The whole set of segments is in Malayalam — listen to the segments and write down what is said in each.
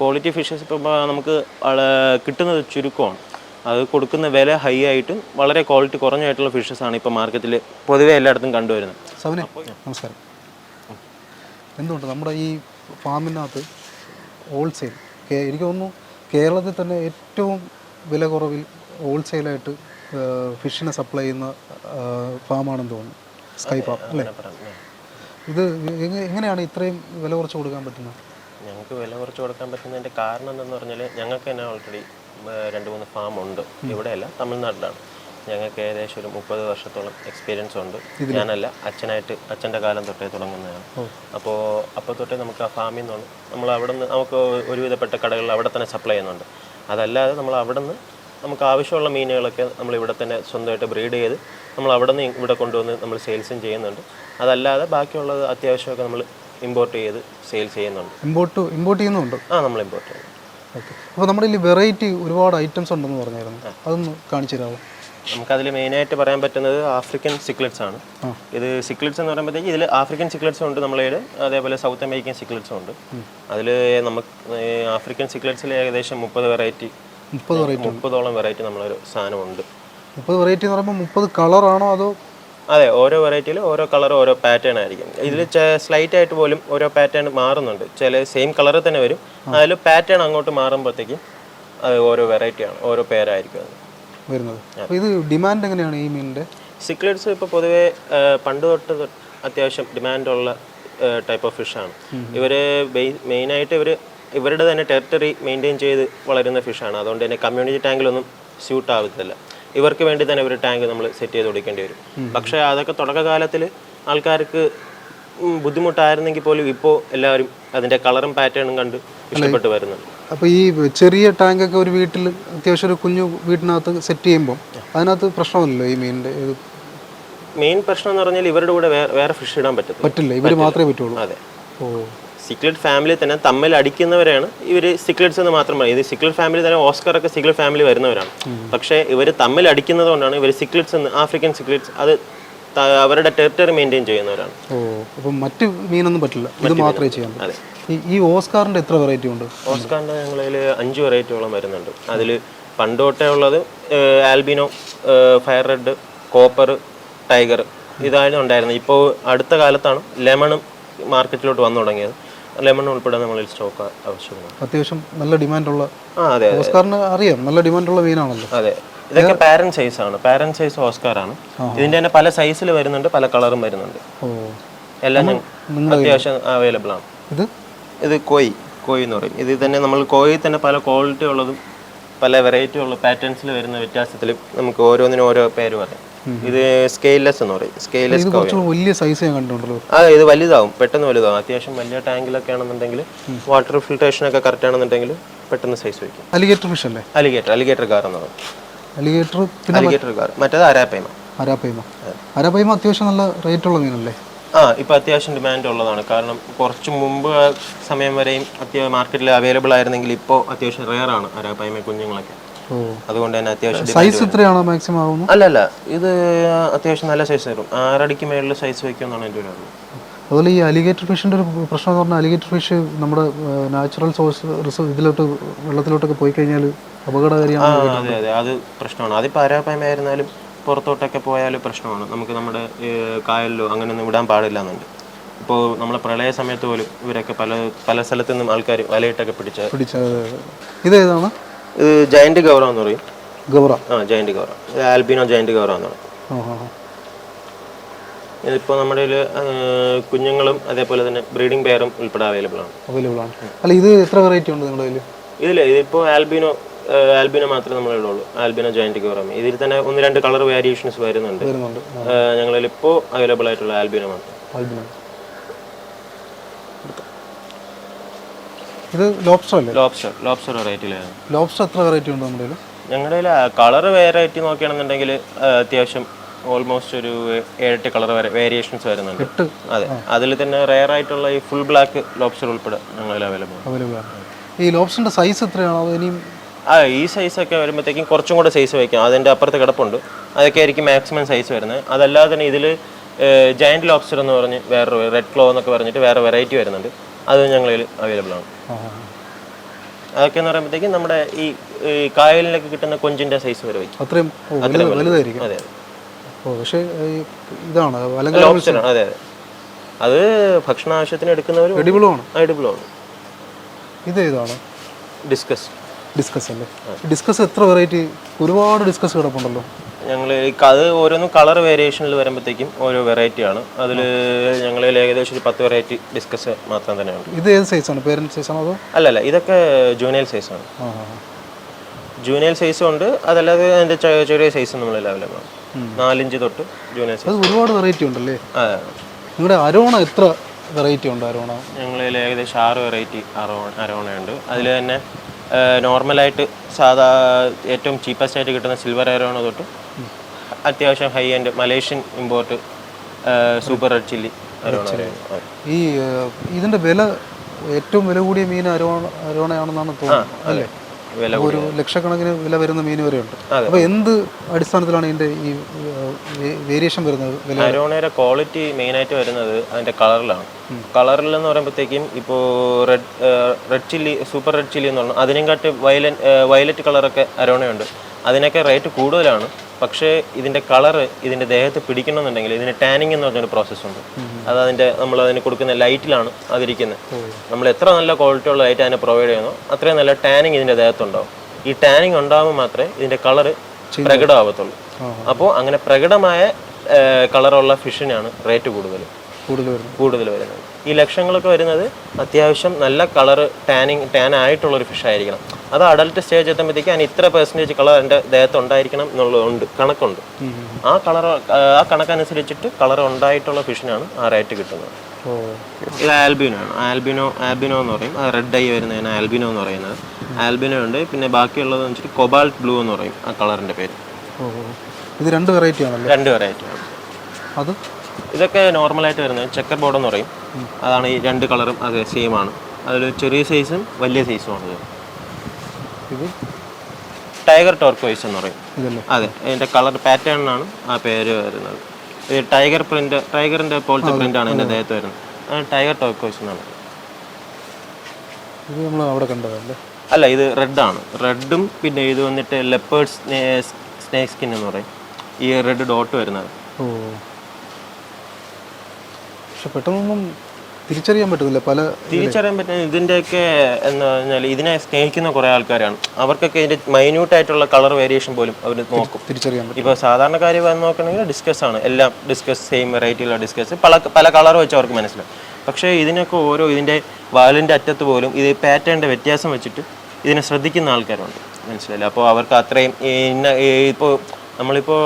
ക്വാളിറ്റി ഫിഷസ് ഇപ്പോൾ നമുക്ക് കിട്ടുന്നത് ചുരുക്കമാണ്. അത് കൊടുക്കുന്ന വില ഹൈ ആയിട്ടും വളരെ ക്വാളിറ്റി കുറഞ്ഞായിട്ടുള്ള ഫിഷസ് ആണ് ഇപ്പോൾ മാർക്കറ്റിൽ പൊതുവെ എല്ലായിടത്തും കണ്ടുവരുന്നത്. സവനെ നമസ്കാരം. എന്തുകൊണ്ട് നമ്മുടെ ഈ ഫാമിനകത്ത് ഹോൾസെയിൽ എനിക്ക് തോന്നുന്നു കേരളത്തിൽ തന്നെ ഏറ്റവും വില കുറവിൽ ഹോൾസെയിലായിട്ട് ഫിഷിനെ സപ്ലൈ ചെയ്യുന്ന ഫാമാണെന്ന് തോന്നുന്നു. സ്കൈ ഫാം അല്ലേ? ഇത് എങ്ങനെയാണ് ഇത്രയും വില കുറച്ച് കൊടുക്കാൻ പറ്റുന്നത്? ഞങ്ങൾക്ക് വില കുറച്ച് കൊടുക്കാൻ പറ്റുന്നതിന്റെ കാരണം എന്തെന്ന് പറഞ്ഞാൽ ഞങ്ങൾക്ക് തന്നെ ഓൾറെഡി രണ്ട് മൂന്ന് ഫാം ഉണ്ട്. ഇവിടെയല്ല തമിഴ്നാട്ടിലാണ്. ഞങ്ങൾക്ക് ഏകദേശം ഒരു മുപ്പത് വർഷത്തോളം എക്സ്പീരിയൻസ് ഉണ്ട്. ഞാനല്ല അച്ഛനായിട്ട് അച്ഛന്റെ കാലം തൊട്ടേ തുടങ്ങുന്നതാണ്. അപ്പോൾ അപ്പോൾ തൊട്ടേ നമുക്ക് ആ ഫാമിൽ നിന്നാണ് നമ്മൾ അവിടെ നിന്ന് നമുക്ക് ഒരുവിധപ്പെട്ട കടകളിൽ അവിടെ തന്നെ സപ്ലൈ ചെയ്യുന്നുണ്ട്. അതല്ലാതെ നമ്മൾ അവിടെ നിന്ന് നമുക്ക് ആവശ്യമുള്ള മീനുകളൊക്കെ നമ്മൾ ഇവിടെ തന്നെ സ്വന്തമായിട്ട് ബ്രീഡ് ചെയ്ത് നമ്മൾ അവിടെ നിന്ന് ഇവിടെ കൊണ്ടുവന്ന് നമ്മൾ സെയിൽസും ചെയ്യുന്നുണ്ട്. അതല്ലാതെ ബാക്കിയുള്ളത് അത്യാവശ്യമൊക്കെ നമ്മൾ ഇമ്പോർട്ട് ചെയ്ത് സെയിൽ ചെയ്യുന്നുണ്ട്. ഇമ്പോർട്ട് ഇമ്പോർട്ട് ചെയ്യുന്നുണ്ട്? ആ നമ്മൾ ഇമ്പോർട്ട് ചെയ്യുന്നു ഓക്കെ അപ്പോൾ നമ്മുടെ ഇതിൽ വെറൈറ്റി ഒരുപാട് ഐറ്റംസ് ഉണ്ടെന്ന് പറഞ്ഞായിരുന്നു. അതൊന്ന് കാണിച്ചു തരാമോ നമുക്കതിൽ മെയിനായിട്ട് പറയാൻ പറ്റുന്നത് ആഫ്രിക്കൻ സിക്ലറ്റ്സ് ആണ്. ഇത് സിക്ലറ്റ്സ് എന്ന് പറയുമ്പോഴത്തേക്ക് ഇതിൽ ആഫ്രിക്കൻ സിക്ലറ്റ്സും ഉണ്ട് നമ്മളെ അതേപോലെ സൗത്ത് അമേരിക്കൻ സിക്ലറ്റ്സും ഉണ്ട്. അതിൽ നമുക്ക് ആഫ്രിക്കൻ സിക്ലറ്റ്സിൽ ഏകദേശം മുപ്പത് വെറൈറ്റി മുപ്പത് വെറൈറ്റി മുപ്പതോളം വെറൈറ്റി നമ്മളൊരു സാധനമുണ്ട്. മുപ്പത് വെറൈറ്റി എന്ന് പറയുമ്പോൾ മുപ്പത് കളറാണോ അതോ അതെ ഓരോ വെറൈറ്റിയിൽ ഓരോ കളർ ഓരോ പാറ്റേൺ ആയിരിക്കും. ഇതിൽ സ്ലൈറ്റ് ആയിട്ട് പോലും ഓരോ പാറ്റേൺ മാറുന്നുണ്ട്. ചില സെയിം കളർ തന്നെ വരും. അതിൽ പാറ്റേൺ അങ്ങോട്ട് മാറുമ്പോഴത്തേക്കും അത് ഓരോ വെറൈറ്റിയാണ് ഓരോ പേരായിരിക്കും അത്. വരുന്നത്. ഇത് ഡിമാൻഡ് എങ്ങനെയാണ് ഈ മീനിന്റെ സിക്ലറ്റ്സ് ഇപ്പോൾ പൊതുവേ പണ്ട് തൊട്ട് അത്യാവശ്യം ഡിമാൻഡുള്ള ടൈപ്പ് ഓഫ് ഫിഷാണ് ഇവർ മെയിനായിട്ട് ഇവർ ഇവരുടെ തന്നെ ടെറിട്ടറി മെയിന്റെയിൻ ചെയ്ത് വളരുന്ന ഫിഷാണ് അതുകൊണ്ട് തന്നെ കമ്മ്യൂണിറ്റി ടാങ്കിലൊന്നും സ്യൂട്ട് ആവത്തില്ല. ഇവർക്ക് വേണ്ടി തന്നെ ഒരു ടാങ്ക് നമ്മൾ സെറ്റ് ചെയ്ത് കൊടുക്കേണ്ടി വരും. പക്ഷേ അതൊക്കെ തുടക്കകാലത്തിൽ ആൾക്കാർക്ക് ബുദ്ധിമുട്ടായിരുന്നെങ്കിൽ പോലും ഇപ്പോൾ എല്ലാവരും അതിന്റെ കളറും പാറ്റേണും കണ്ട് ഇഷ്ടപ്പെട്ട് വരുന്നുണ്ട്. അപ്പോൾ ഈ ചെറിയ ടാങ്ക് ഒക്കെ ഒരു വീട്ടിൽ അത്യാവശ്യം ഒരു കുഞ്ഞു വീട്ടിനകത്ത് സെറ്റ് ചെയ്യുമ്പോൾ അതിനകത്ത് പ്രശ്നമില്ലല്ലോ ഈ മീനിന്റെ മെയിൻ പ്രശ്നം എന്ന് പറഞ്ഞാൽ ഇവരുടെ കൂടെ വേറെ വേറെ ഫിഷ് ഇടാൻ പറ്റത്തില്ല. പറ്റില്ല. ഇവർ മാത്രമേ പറ്റുള്ളൂ. അതെ. ഓ. സിക്ലറ്റ് ഫാമിലി തന്നെ തമ്മിൽ അടിക്കുന്നവരാണ്. ഇവർ സിക്ലറ്റ്സ് എന്ന് മാത്രം പറയും. ഇത് സിക്ലറ്റ് ഫാമിലി തന്നെ ഓസ്കർ ഒക്കെ സിക്ലറ്റ് ഫാമിലി വരുന്നവരാണ്. പക്ഷേ ഇവർ തമ്മിൽ അടിക്കുന്നത് കൊണ്ടാണ് ഇവർ സിക്ലറ്റ്സ് എന്ന് ആഫ്രിക്കൻ സിക്ലറ്റ്സ് അത് അവരുടെ ടെറിട്ടറി മെയിന്റെയിൻ ചെയ്യുന്നവരാണ്. അപ്പം മറ്റ് മീനൊന്നും പറ്റില്ല. ഇത് മാത്രമേ ചെയ്യാൻ അതെ ഈ ഓസ്കാറിന്റെ ഓസ്കാറിന്റെ എത്ര വെറൈറ്റി ഉണ്ട്? ഓസ്കാറിന്റെ ഞങ്ങളിൽ അഞ്ച് വെറൈറ്റിയോളം വരുന്നുണ്ട്. അതിൽ പണ്ടോട്ടേ ഉള്ളത് albino fire red copper tiger ഇതായിരുന്നു ഉണ്ടായിരുന്നത്. ഇപ്പോൾ അടുത്ത കാലത്താണ് ലെമണും മാർക്കറ്റിലോട്ട് വന്നു തുടങ്ങിയത്. ലെമൺ ഉൾപ്പെടെ നമ്മളിൽ സ്റ്റോക്ക് ആവശ്യമാണ്. അത്യാവശ്യം നല്ല ഡിമാൻഡുള്ള ആ അതെ ഓസ്കാറിന് അറിയാം നല്ല ഡിമാൻഡുള്ള മീനാണല്ലോ. അതെ. ഇതൊക്കെ പാരന്റ് സൈസ് ആണ്. പാരന്റ് സൈസ് ഓസ്കാർ ആണ് ഇതിന്റെ തന്നെ പല സൈസിൽ വരുന്നുണ്ട് പല കളറും വരുന്നുണ്ട്. എല്ലാം അത്യാവശ്യം അവൈലബിൾ ആണ്. ഇത്? ഇത് കോയി കോയി എന്ന് പറയും. ഇത് തന്നെ നമ്മൾ കോയി തന്നെ പല ക്വാളിറ്റി ഉള്ളതും പല വെറൈറ്റി ഉള്ള പാറ്റേൺസിൽ വരുന്ന വ്യത്യാസത്തിൽ നമുക്ക് ഓരോന്നിനും ഓരോ പേര് പറയും. ഇത് സ്കെയിൽലെസ് എന്ന് പറയും. കുറച്ചുകൂടി വലിയ സൈസ് ഞാൻ കണ്ടിട്ടുണ്ടല്ലോ ആ ഇത് വലുതാവും. പെട്ടെന്ന് വലുതാവും. അത്യാവശ്യം വലിയ ടാങ്കിലൊക്കെ ആണെന്നുണ്ടെങ്കിൽ വാട്ടർ ഫിൽട്രേഷൻ ഒക്കെ കറക്റ്റ് ആണെന്നുണ്ടെങ്കിൽ പെട്ടെന്ന് സൈസ് വയ്ക്കും. അലിഗേറ്റർ ഫിഷ് അല്ലേ? അലിഗേറ്റർ അലിഗേറ്റർ കാർ എന്ന് പറയും. അലിഗേറ്റർ പിന്നെ അലിഗേറ്റർ കാർ മറ്റേത് അരാപ്പയ്മ അരാപ്പൈമ. അരാപ്പൈമ അത്യാവശ്യം നല്ല റേറ്റ് ഉള്ള മീനല്ലേ? ആ ഇപ്പൊ അത്യാവശ്യം ഡിമാൻഡ് ഉള്ളതാണ്. കാരണം കുറച്ച് മുമ്പ് സമയം വരെയും അത്യാവശ്യം മാർക്കറ്റിൽ അവൈലബിൾ ആയിരുന്നെങ്കിൽ ഇപ്പോൾ അത്യാവശ്യം റെയർ ആണ് അരാപ്പൈമ കുഞ്ഞുങ്ങളൊക്കെ. അതുകൊണ്ട് തന്നെ അത്യാവശ്യം demand സൈസ് എത്രയാണോ മാക്സിമം ആവുന്നത്? അല്ല അല്ല ഇത് അത്യാവശ്യം നല്ല സൈസ് വരും ആറടിക്ക് മേളിൽ സൈസ് വയ്ക്കുമെന്നാണ് എന്റെ ഒരു അറിവ്. അതുപോലെ ഈ അലിഗേറ്റർ ഫിഷിന്റെ ഒരു പ്രശ്നം എന്ന് പറഞ്ഞാൽ അലിഗേറ്റർ ഫിഷ് നമ്മുടെ നാച്ചുറൽ സോഴ്സ് റിസോഴ്സ് ഇതിലോട്ട് വെള്ളത്തിലോട്ടൊക്കെ പോയി കഴിഞ്ഞാൽ അപകടകാരിയാണ് അതെ അതെ. അത് പ്രശ്നമാണ്. അതിപ്പോൾ അരാപ്പായ്മ ആയിരുന്നാലും പുറത്തോട്ടൊക്കെ പോയാലും പ്രശ്നമാണ്. നമുക്ക് നമ്മുടെ കായലിലോ അങ്ങനെയൊന്നും വിടാൻ പാടില്ല എന്നുണ്ട് ഇപ്പോൾ നമ്മളെ പ്രളയ സമയത്ത് പോലും ഇവരൊക്കെ പല പല സ്ഥലത്തു നിന്നും ആൾക്കാർ വലയിട്ടൊക്കെ പിടിച്ച പിടിച്ച ഇതേതാണ് ഇത് ജയന്റ് ഗൗറ എന്ന് പറയും. ഗൗറ. ആ ജയന്റ് ഗൗറ. ആൽബിനോ ജയന്റ് ഗൗറ എന്ന് പറയും. ഇതിപ്പോൾ നമ്മുടെ കുഞ്ഞുങ്ങളും അതേപോലെ തന്നെ ബ്രീഡിംഗ് പെയറും ഉൾപ്പെടെ അവൈലബിൾ ആണ്. അവൈലബിൾ ആണ്. അല്ല ഇത് എത്ര വെറൈറ്റി ഉണ്ട് നിങ്ങളുടെ കയ്യിൽ ഇതില്ല ഇതിപ്പോൾ ആൽബിനോ ആൽബിനോ മാത്രമേ നമ്മളെ ഉള്ളൂ. ആൽബിനോ ജോയിന്റ് ഗൗറം ഇതിൽ തന്നെ ഒന്ന് രണ്ട് കളർ വേരിയേഷൻസ് വരുന്നുണ്ട്. ഞങ്ങളിൽ ഇപ്പോൾ അവൈലബിൾ ആയിട്ടുള്ള ആൽബിനോ മാത്രം. ആൽബിനോ. ഇത് ലോബ്സ്റ്റർ അല്ലേ? ലോബ്സ്റ്റർ ലോബ്സ്റ്റർ വെറൈറ്റിയിലാണ് ലോബ്സ്റ്റർ എത്ര വെറൈറ്റി ഉണ്ട് നമ്മുടെ കയ്യിൽ ഞങ്ങളുടെ കയ്യിൽ കളർ വെറൈറ്റി നോക്കുകയാണെന്നുണ്ടെങ്കിൽ അത്യാവശ്യം ഓൾമോസ്റ്റ് ഒരു ഏഴെട്ട് കളർ വരെ വേരിയേഷൻസ് വരുന്നുണ്ട്. എട്ട്? അതെ. അതിൽ തന്നെ റെയർ ആയിട്ടുള്ള ഈ ഫുൾ ബ്ലാക്ക് ലോബ്സ്റ്റർ ഉൾപ്പെടെ ഞങ്ങളിൽ അവൈലബിൾ ആണ്. അവൈലബിൾ ആണ്. ഈ ലോബ്സ്റ്ററിന്റെ സൈസ് എത്രയാണ്? അത് ഇനിയും ആ ഈ സൈസൊക്കെ വരുമ്പോഴത്തേക്കും കുറച്ചും കൂടെ സൈസ് വയ്ക്കാം. അതിന്റെ അപ്പുറത്ത് കിടപ്പുണ്ട്. അതൊക്കെ ആയിരിക്കും മാക്സിമം സൈസ് വരുന്നത്. അതല്ലാതെ തന്നെ ഇതിൽ ജയന്റ് ലോബ്സ്റ്റർ എന്ന് പറഞ്ഞ് വേറൊരു റെഡ് ക്ലോ എന്നൊക്കെ പറഞ്ഞിട്ട് വേറെ വെറൈറ്റി വരുന്നുണ്ട്. അത് ഞങ്ങളിൽ അവൈലബിൾ ആണ്. അതൊക്കെ എന്ന് പറയുമ്പോഴത്തേക്കും നമ്മുടെ ഈ ഈ കായലിലൊക്കെ കിട്ടുന്ന കൊഞ്ചിന്റെ സൈസ് വരെ വയ്ക്കും. അത്രയും വലുതായിരിക്കും. അതെ ഓ പക്ഷേ ഇതാണ് ലോബ്സ്റ്റർ അതെ അതെ. അത് ഭക്ഷണ ആവശ്യത്തിന് എടുക്കുന്നവർ എടിബിളുമാണ് അടിപൊളിയാണ് ഇത് ഏതാണ്? ഡിസ്കസ് ഡിസ്കസ് അല്ലേ? ഡിസ്കസ് എത്ര വെറൈറ്റി ഒരുപാട് ഡിസ്കസ് കിടപ്പുണ്ടല്ലോ. ഞങ്ങൾ അത് ഓരോന്നും കളർ വേരിയേഷനിൽ വരുമ്പോഴത്തേക്കും ഓരോ വെറൈറ്റി ആണ്. അതിൽ ഞങ്ങൾ ഏകദേശം ഒരു പത്ത് വെറൈറ്റി ഡിസ്കസ് മാത്രം തന്നെയാണ്. ഇത് ഏത് സൈസാണ് പേരന്റ് സൈസാണോ അതോ? അല്ലല്ല ഇതൊക്കെ ജൂനിയൽ സൈസാണ്. ജൂനിയൽ സൈസും ഉണ്ട്. അതല്ലാതെ അതിന്റെ ചെറിയ സൈസ് നമ്മൾ അവൈലബിൾ ആണ്. നാലിഞ്ച് തൊട്ട് ജൂനിയൽ സൈസ് ഒരുപാട് വെറൈറ്റി ഉണ്ടല്ലേ? നിങ്ങളുടെ അരോണ എത്ര വെറൈറ്റി ഉണ്ട് അരോണ? ഞങ്ങളിൽ ഏകദേശം ആറ് വെറൈറ്റി അരോണ അരോണയുണ്ട്. അതിൽ തന്നെ നോർമലായിട്ട് സാധാ ഏറ്റവും ചീപ്പസ്റ്റ് ആയിട്ട് കിട്ടുന്ന സിൽവർ അരോണ തൊട്ട് അത്യാവശ്യം high and Malaysian import super red chilli ഈ ഇതിന്റെ വില ഏറ്റവും വില കൂടിയ മീൻ അരോണ അരോണയാണെന്നാണ് തോന്നുന്നത് അല്ലേ? വില ഒരു ലക്ഷക്കണക്കിന് വില വരുന്ന മീൻ വരെയുണ്ട്. അപ്പൊ അപ്പോൾ എന്ത് അടിസ്ഥാനത്തിലാണ് ഇതിന്റെ ഈ വേരിയേഷൻ വരുന്നത് അരോണയുടെ ക്വാളിറ്റി മെയിനായിട്ട് വരുന്നത് അതിന്റെ കളറിലാണ്. കളറിൽ എന്ന് പറയുമ്പോഴത്തേക്കും ഇപ്പോൾ red red chilli super red chilli എന്ന് പറഞ്ഞു അതിനെക്കാട്ട് വയലറ്റ് വയലറ്റ് കളറൊക്കെ അരോണയുണ്ട്. അതിനൊക്കെ റേറ്റ് കൂടുതലാണ്. പക്ഷേ ഇതിന്റെ കളറ് ഇതിന്റെ ദേഹത്ത് പിടിക്കണമെന്നുണ്ടെങ്കിൽ ഇതിന് ടാനിങ് എന്ന് പറഞ്ഞൊരു പ്രോസസ്സുണ്ട്. അത് അതിന്റെ നമ്മൾ അതിന് കൊടുക്കുന്ന ലൈറ്റിലാണ് അതിരിക്കുന്നത്. നമ്മൾ എത്ര നല്ല ക്വാളിറ്റി ഉള്ള ലൈറ്റ് അതിനെ പ്രൊവൈഡ് ചെയ്യുന്നു അത്രയും നല്ല ടാനിങ് ഇതിന്റെ ദേഹത്തുണ്ടാവും. ഈ ടാനിങ് ഉണ്ടാകുമ്പോൾ മാത്രമേ ഇതിന്റെ കളറ് പ്രകടമാവത്തുള്ളൂ. അപ്പോൾ അങ്ങനെ പ്രകടമായ കളറുള്ള ഫിഷിനാണ് റേറ്റ് കൂടുതൽ. കൂടുതൽ വരുന്നത്. ഈ ലക്ഷങ്ങളൊക്കെ വരുന്നത് അത്യാവശ്യം നല്ല കളർ ടാനിങ് ടാൻ ആയിട്ടുള്ള ഒരു ഫിഷ് ആയിരിക്കണം. അത് അഡൽട്ട് സ്റ്റേജ് എത്തുമ്പോഴത്തേക്ക് അതിന് ഇത്ര പെർസെന്റേജ് കളർ എന്റെ ദേഹത്ത് ഉണ്ടായിരിക്കണം എന്നുള്ളതുണ്ട് കണക്കുണ്ട്. ആ കളർ ആ കണക്കനുസരിച്ചിട്ട് കളർ ഉണ്ടായിട്ടുള്ള ഫിഷിനാണ് ആ റേറ്റ് കിട്ടുന്നത്. ഇത് ആൽബിനോ ആണ് ആൽബിനോ ആൽബിനോ എന്ന് പറയും. റെഡ് ഐ വരുന്നതിന് ആൽബിനോ എന്ന് പറയുന്നത്. ആൽബിനോ ഉണ്ട്. പിന്നെ ബാക്കിയുള്ളതെന്ന് വെച്ചിട്ട് കൊബാൾട്ട് ബ്ലൂ എന്ന് പറയും ആ കളറിന്റെ പേര്. ഇത് രണ്ട് വെറൈറ്റി ആണല്ലോ? രണ്ട് വെറൈറ്റിയാണ് അത്? ഇതൊക്കെ നോർമലായിട്ട് വരുന്നത് ചെക്കർ ബോർഡ് എന്ന് പറയും. അതാണ് ഈ രണ്ട് കളറും അത് സെയിം ആണ്. അതിൽ ചെറിയ സൈസും വലിയ സൈസും ആണ് ഇത്. ടൈഗർ ടോർക്കോയിസ് എന്ന് പറയും. അതെ അതിന്റെ കളർ പാറ്റേണിനാണ് ആ പേര് വരുന്നത്. ഇത് ടൈഗർ പ്രിന്റ് ടൈഗറിന്റെ പോലത്തെ പ്രിന്റ് ആണ് എന്റെ ദേഹത്ത് വരുന്നത്. ടൈഗർ ടോർക്കോയിസ് എന്നാണ്. ഇത് നമ്മൾ അവിടെ കണ്ടതല്ലേ? അല്ല ഇത് റെഡ് ആണ്. റെഡും പിന്നെ ഇത് വന്നിട്ട് ലെപ്പേർഡ് സ്നേക്ക് സ്കിൻ എന്ന് പറയും. ഈ റെഡ് ഡോട്ട് വരുന്നത്. ഓ. പക്ഷെ പെട്ടെന്നൊന്നും തിരിച്ചറിയാൻ പറ്റുന്നില്ല പല തിരിച്ചറിയാൻ പറ്റുന്ന ഇതിന്റെയൊക്കെ എന്ന് പറഞ്ഞാൽ ഇതിനെ സ്നേഹിക്കുന്ന കുറേ ആൾക്കാരാണ്. അവർക്കൊക്കെ ഇതിന്റെ മൈന്യൂട്ട് ആയിട്ടുള്ള കളർ വേരിയേഷൻ പോലും അവർ നോക്കും. തിരിച്ചറിയാൻ പറ്റും. ഇപ്പോൾ സാധാരണക്കാർ വന്ന് നോക്കണമെങ്കിൽ ഡിസ്കസ് ആണ്. എല്ലാം ഡിസ്കസ് സെയിം വെറൈറ്റിയിലുള്ള ഡിസ്കസ് പല പല കളർ വെച്ച് അവർക്ക് മനസ്സിലാവും. പക്ഷേ ഇതിനൊക്കെ ഓരോ ഇതിന്റെ വാലിന്റെ അറ്റത്ത് പോലും ഇത് പാറ്റേണിന്റെ വ്യത്യാസം വെച്ചിട്ട് ഇതിനെ ശ്രദ്ധിക്കുന്ന ആൾക്കാരുണ്ട്. മനസ്സിലായില്ല? അപ്പോൾ അവർക്ക് അത്രയും ഇന്ന ഇപ്പോൾ നമ്മളിപ്പോൾ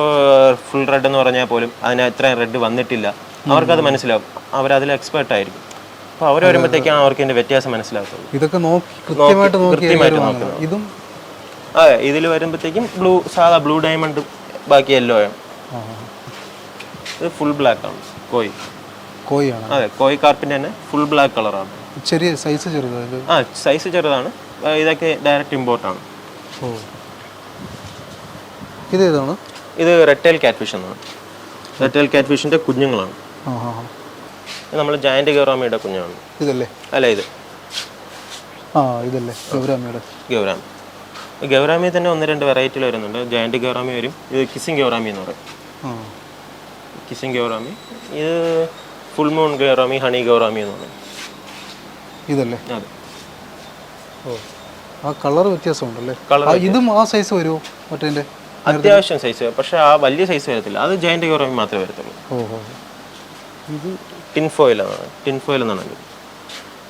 ഫുൾ റെഡ് എന്ന് പറഞ്ഞാൽ പോലും അതിന് അത്രയും റെഡ് വന്നിട്ടില്ല. അവർക്കത് മനസ്സിലാവും. അവരതിൽ എക്സ്പേർട്ട് ആയിരിക്കും. അപ്പോൾ അവർ വരുമ്പോഴത്തേക്കാണ് അവർക്ക് ഇതിന്റെ വ്യത്യാസം മനസ്സിലാക്കുന്നത് ഇതൊക്കെ നോക്കി കൃത്യമായിട്ട് ഇതും അതെ ഇതിൽ വരുമ്പോഴത്തേക്കും ബ്ലൂ സാധാ ബ്ലൂ ഡയമണ്ടും ബാക്കി യെല്ലോ ആണ്. ഇത് ഫുൾ ബ്ലാക്ക് ആണ്. കോയി. കോയിയാണ്? അതെ കോയി കാർപ്പിന്റെ തന്നെ ഫുൾ ബ്ലാക്ക് കളറാണ് ചെറിയ സൈസ് ചെറുതാണ് ആ സൈസ് ചെറുതാണ്. ഇതൊക്കെ ഡയറക്റ്റ് ഇമ്പോർട്ടാണ് ഇത് ഏതാണ്? ഇത് റെറ്റൈൽ കാറ്റ്ഫിഷ് എന്നാണ് റെറ്റൈൽ കാറ്റ്ഫിഷിന്റെ കുഞ്ഞുങ്ങളാണ്. നമ്മൾ ജയന്റ് ഗൗറാമിയുടെ കുഞ്ഞാണ്. ഇതല്ലേ? അല്ല ഇത്. ആ ഇതല്ലേ. ഗൗറാമിയുടെ ഗൗറാമി ഗൗറാമി തന്നെ ഒന്ന് രണ്ട് വെറൈറ്റിയിൽ വരുന്നുണ്ട്. ജയന്റ് ഗൗറാമി വരും. ഇത് കിസിങ് ഗൗറാമി എന്ന് പറയും. കിസിംഗ് കിസിങ് ഗൗറാമി ഇത് full moon gourami honey gourami എന്ന് പറയും. ഇതല്ലേ? അതെ. ഓ. ആ കളർ വ്യത്യാസമുണ്ടല്ലേ? ഇതും ആ സൈസ് വരുമോ? മറ്റേ അത്യാവശ്യം സൈസ് പക്ഷെ ആ വലിയ സൈസ് വരത്തില്ല. അത് ജയന്റ് ഗൗറാമി മാത്രമേ വരത്തുള്ളൂ. ഇത് ടിൻ ഫോയിൽ എന്നാണ്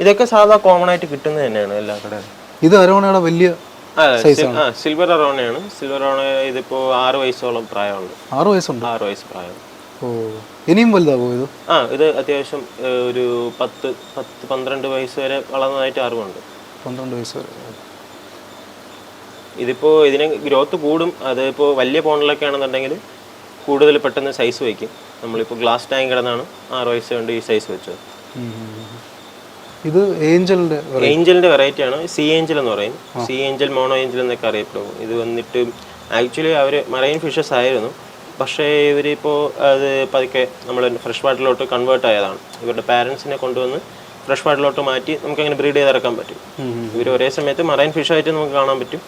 ഇതൊക്കെ സാധാ കോമൺ ആയിട്ട് കിട്ടുന്നത് തന്നെയാണ് എല്ലാ കടയിലും. ഇത് അരോണയുടെ വലിയ സിൽവർ അറോണയാണ് സിൽവർ അറോണ ഇതിപ്പോ ആറ് വയസ്സോളം പ്രായമുണ്ട്. ആറ് വയസ്സുണ്ട്? ആറ് വയസ്സ് പ്രായം. ഓ. ഇനിയും വലുതാവോ ഇത്? ആ ഇത് അത്യാവശ്യം ഒരു പത്ത് പത്ത് പന്ത്രണ്ട് വയസ്സ് വരെ വളർന്നതായിട്ട് അറിവുണ്ട്. പന്ത്രണ്ട് വയസ്സ് വരെ. ഇതിപ്പോ ഇതിന് ഗ്രോത്ത് കൂടും. അതിപ്പോൾ വലിയ ഫോണിലൊക്കെ ആണെന്നുണ്ടെങ്കിൽ കൂടുതൽ പെട്ടെന്ന് സൈസ് വയ്ക്കും നമ്മളിപ്പോൾ ഗ്ലാസ് ടാങ്ക് കിടന്നാണ് ആറ് വയസ്സ് കൊണ്ട് ഈ സൈസ് വെച്ചത്. ഇത് ഏഞ്ചലിന്റെ ഏഞ്ചലിന്റെ വെറൈറ്റി ആണ്. സി ഏഞ്ചൽ എന്ന് പറയും. സി ഏഞ്ചൽ മോണോ ഏഞ്ചൽ എന്നൊക്കെ അറിയപ്പെടും. ഇത് വന്നിട്ട് ആക്ച്വലി അവർ മറൈൻ ഫിഷസ് ആയിരുന്നു. പക്ഷേ ഇവരിപ്പോൾ അത് പതുക്കെ നമ്മൾ ഫ്രഷ് വാട്ടറിലോട്ട് കൺവേർട്ട് ആയതാണ്. ഇവരുടെ പാരൻസിനെ കൊണ്ടുവന്ന് ഫ്രഷ് വാട്ടറിലോട്ട് മാറ്റി നമുക്ക് അങ്ങനെ ബ്രീഡ് ചെയ്തിറക്കാൻ പറ്റും ഇവർ ഒരേ സമയത്ത് മറൈൻ ഫിഷായിട്ട് നമുക്ക് കാണാൻ പറ്റും.